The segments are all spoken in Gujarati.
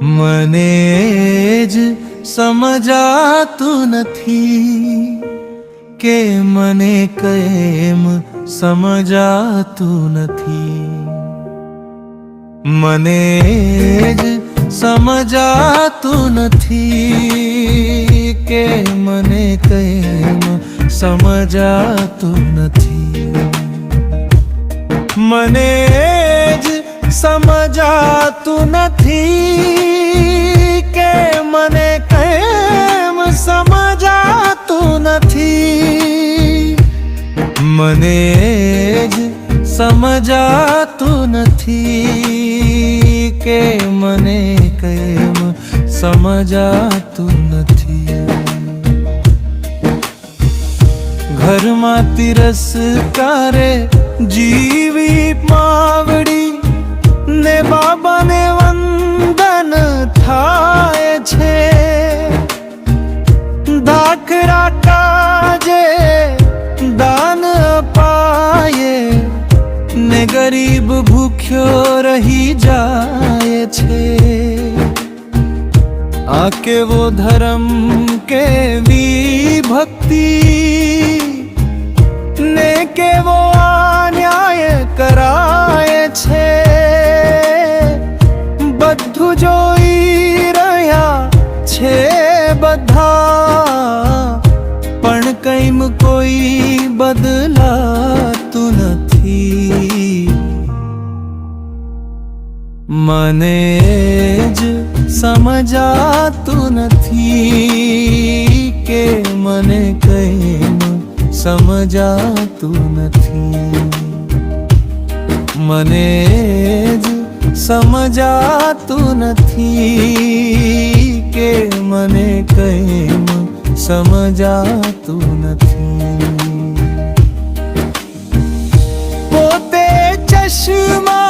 મને જ સમજાતું નથી કે મને કેમ સમજાતું નથી મને જ સમજાતું નથી કે મને કેમ સમજાતું નથી મને જ સમજાતું નથી કે મને કેમ સમજાતું નથી મને જ સમજાતું નથી કે મને કેમ સમજાતું નથી ઘરમાં તિરસ્કારે જીવી માવડી ને બાબાને વંદન થાય છે. દાખરા કાજે દાન પાયે ને ગરીબ ભૂખ્યો રહી જાય છે. આ કેવો ધર્મ કેવી ભક્તિ કેવો ન્યાય કરાય છે. બધું જોઈ રહ્યા છે બધા, પણ કઈમ કોઈ બદલાતું નથી. મને જ સમજાતું નથી કે મને કઈમ સમજાતું નથી મને જ સમજાતું નથી કે મને કઈમ સમજાતું નથી પોતે ચશ્મા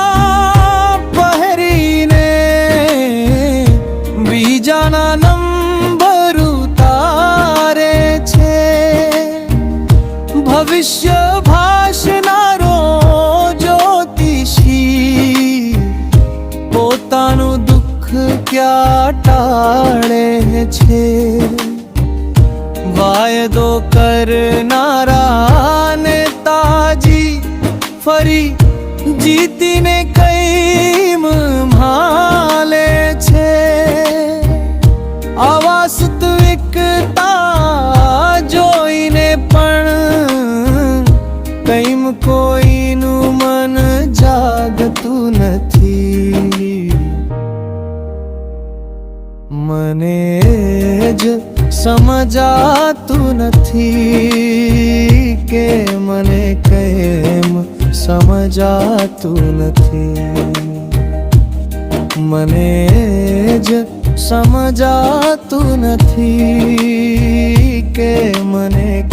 કોઈનું મન જાગતું નથી. મને જ સમજાતું નથી કે મને કેમ સમજાતું નથી. મને જ સમજાતું નથી કે મને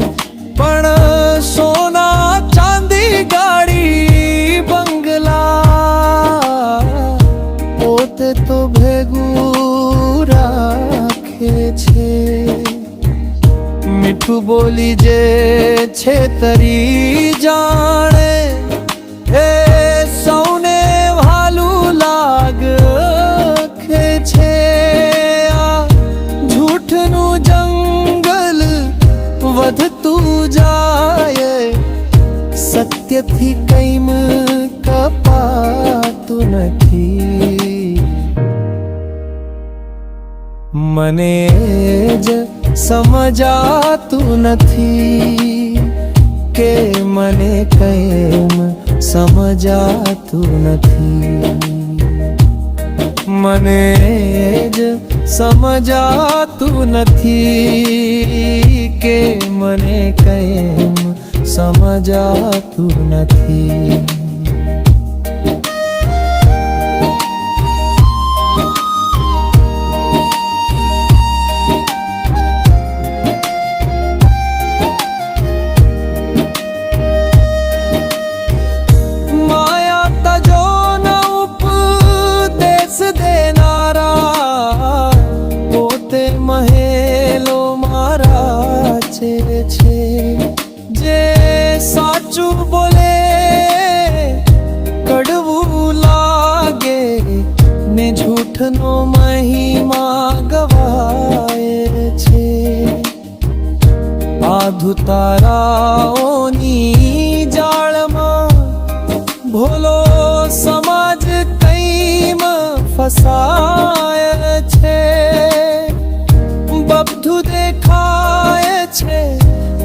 सोना चांदी गाड़ी बंगला पोते तो भेगू मिठू बोली जे छे तरी জানে સત્યથી કઈમ કપાતું નથી મને જ સમજાતું નથી કે મને કેમ સમજાતું નથી મને જ સમજાતું નથી કે મને મને કેમ સમજાતું નથી. તારાઓની જાળમાં ભોલો સમાજ કઈમ ફસાય છે. બધું દેખાય છે,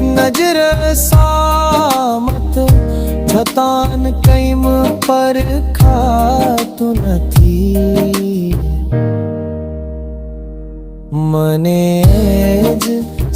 નજર સામત. છતાન કઈમ પર ખાતું નથી. મને જ